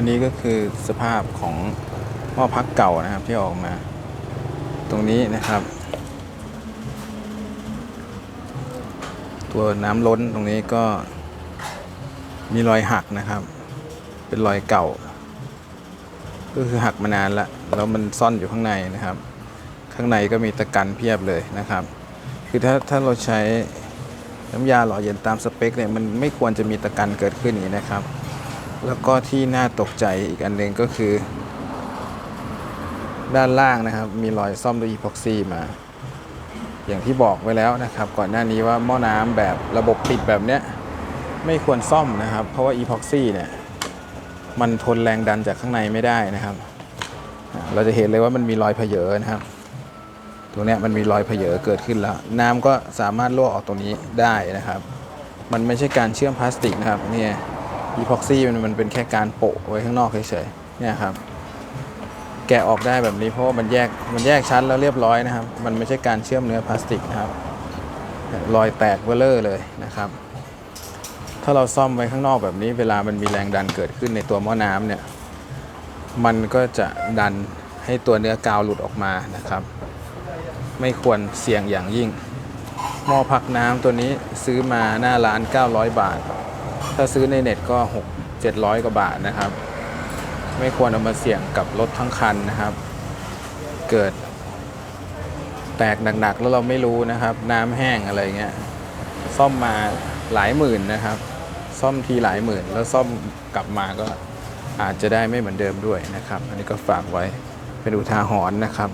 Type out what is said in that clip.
อันนี้ก็คือสภาพของหม้อพักเก่านะครับที่ออกมา ตรงนี้นะครับ ตัวน้ำล้นตรงนี้ก็มีรอยหักนะครับ เป็นรอยเก่า ก็คือหักมานานละแล้วมันซ่อนอยู่ข้างในนะครับ ข้างในก็มีตะกันเพียบเลยนะครับ คือถ้าถ้าเราใช้น้ำยาหล่อเย็นตามสเปคเนี่ยมันไม่ควรจะมีตะกันเกิดขึ้นอย่างนี้นะครับ แล้วก็ที่น่าตกใจอีกอันหนึ่งก็คือ ด้านล่างนะครับ มีรอยซ่อมด้วยอีพ็อกซี่มา อย่างที่บอกไว้แล้วนะครับ ก่อนหน้านี้ว่าหม้อน้ำแบบระบบปิดแบบเนี้ยไม่ควรซ่อมนะครับ เพราะว่าอีพ็อกซี่เนี่ยมันทนแรงดันจากข้างในไม่ได้นะครับ เราจะเห็นเลยว่ามันมีรอยเพเยอนะครับตรงนี้มันมีรอยเพเยอเกิดขึ้นแล้ว น้ำก็สามารถรั่วออกตรงนี้ได้นะครับ มันไม่ใช่การเชื่อมพลาสติกนะครับเนี่ย อีพ็อกซี่มันมันเป็นแค่การโปะไว้ข้างนอกเฉยๆเนี่ยครับ แกะออกได้แบบนี้เพราะว่ามันแยกมันแยกชั้นแล้วเรียบร้อยนะครับ มันไม่ใช่การเชื่อมเนื้อพลาสติกนะครับรอยแตกเบลเลอร์เลยนะครับ ถ้าเราซ่อมไว้ข้างนอกแบบนี้เวลามันมีแรงดันเกิดขึ้นในตัวหม้อน้ำเนี่ย มันก็จะดันให้ตัวเนื้อกาวหลุดออกมานะครับ ไม่ควรเสี่ยงอย่างยิ่ง หม้อพักน้ำตัวนี้ซื้อมาหน้าร้าน 900 บาท ถ้าซื้อในเน็ตก็ 6 700 กว่าบาทนะครับ ไม่ควรเอามาเสี่ยงกับรถทั้งคันนะครับ เกิด แตกหนักๆ แล้วเราไม่รู้นะครับ น้ำแห้งอะไรเงี้ย ซ่อมมาหลายหมื่นนะครับ ซ่อมทีหลายหมื่น แล้วซ่อมกลับมาก็อาจจะได้ไม่เหมือนเดิมด้วยนะครับ อันนี้ก็ฝากไว้เป็นอุทาหรณ์นะครับ